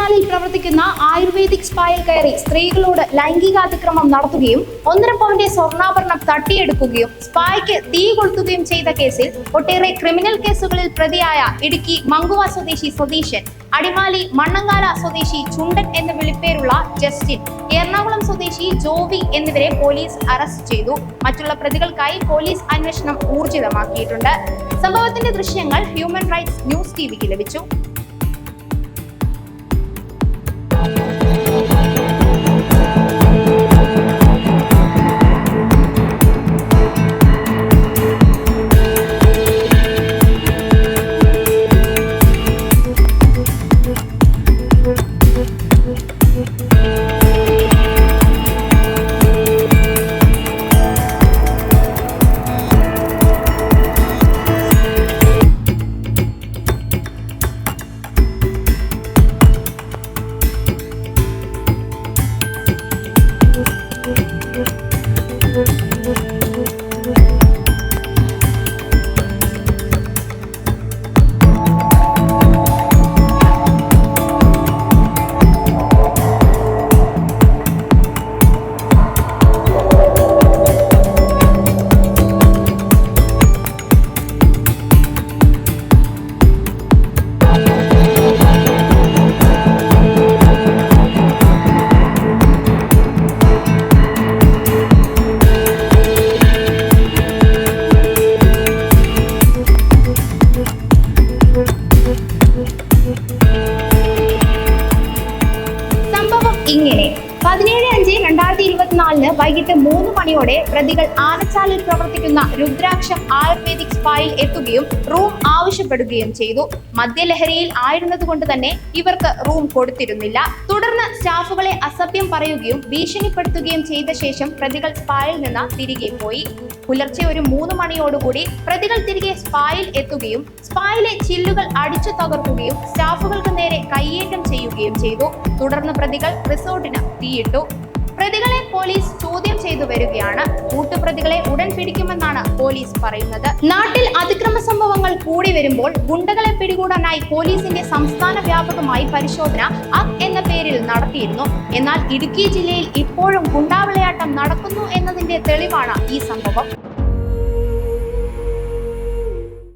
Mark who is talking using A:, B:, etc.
A: ആനച്ചാലിൽ പ്രവർത്തിക്കുന്ന ആയുർവേദിക് സ്പായിൽ കയറി സ്ത്രീകളോട് ലൈംഗികാതിക്രമം നടത്തുകയും ഒന്നര പവന്റെ സ്വർണാഭരണം തട്ടിയെടുക്കുകയും സ്പായ്ക്ക് തീ കൊളുത്തുകയും ചെയ്ത കേസിൽ ഒട്ടേറെ ക്രിമിനൽ കേസുകളിൽ പ്രതിയായ ഇടുക്കി മങ്കുവ സ്വദേശി സതീശൻ അടിമാലി മണ്ണങ്കാല സ്വദേശി ചുണ്ടൻ എന്ന വിളിപ്പേരുള്ള ജസ്റ്റിൻ എറണാകുളം സ്വദേശി ജോവി എന്നിവരെ പോലീസ് അറസ്റ്റ് ചെയ്തു. മറ്റുള്ള പ്രതികൾക്കായി പോലീസ് അന്വേഷണം ഊർജിതമാക്കിയിട്ടുണ്ട്. സംഭവത്തിന്റെ ദൃശ്യങ്ങൾ ഹ്യൂമൻ റൈറ്റ്സ് ന്യൂസ് ടിവിക്ക് ലഭിച്ചു. ഇങ്ങനെ. പതിനേഴ് അഞ്ച് രണ്ടായിരത്തി ഇരുപത്തിനാലിന് വൈകിട്ട് മൂന്ന് മണിയോടെ പ്രതികൾ ആനച്ചാലിൽ പ്രവർത്തിക്കുന്ന രുദ്രാക്ഷം ആയുർവേദിക് സ്പായിൽ എത്തുകയും റൂം ആവശ്യപ്പെടുകയും ചെയ്തു. മദ്യലഹരിയിൽ ആയിരുന്നതുകൊണ്ട് തന്നെ ഇവർക്ക് റൂം കൊടുത്തിരുന്നില്ല. തുടർന്ന് സ്റ്റാഫുകളെ അസഭ്യം പറയുകയും ഭീഷണിപ്പെടുത്തുകയും ചെയ്ത ശേഷം പ്രതികൾ സ്പായിൽ നിന്ന് തിരികെ പോയി. പുലർച്ചെ ഒരു മൂന്ന് മണിയോടുകൂടി പ്രതികൾ തിരികെ സ്പായിൽ എത്തുകയും സ്പായിലെ ചില്ലുകൾ അടിച്ചു തകർക്കുകയും സ്റ്റാഫുകൾക്ക് നേരെ കയ്യേറ്റം ചെയ്യുകയും ചെയ്തു. തുടർന്ന് പ്രതികൾ റിസോർട്ടിന് തീയിട്ടു. പ്രതികളെ പോലീസ് ചോദ്യം ചെയ്തു വരികയാണ്. കൂട്ടുപ്രതികളെ ഉടൻ പിടിക്കുമെന്നാണ് പോലീസ് പറയുന്നത്. നാട്ടിൽ അതിക്രമ സംഭവങ്ങൾ കൂടി വരുമ്പോൾ ഗുണ്ടകളെ പിടികൂടാനായി പോലീസിന്റെ സംസ്ഥാന വ്യാപകമായി പരിശോധന അപ് എന്ന പേരിൽ നടത്തിയിരുന്നു. എന്നാൽ ഇടുക്കി ജില്ലയിൽ ഇപ്പോഴും ഗുണ്ടാവിളയാട്ടം നടക്കുന്നു എന്നതിന്റെ തെളിവാണ് ഈ സംഭവം.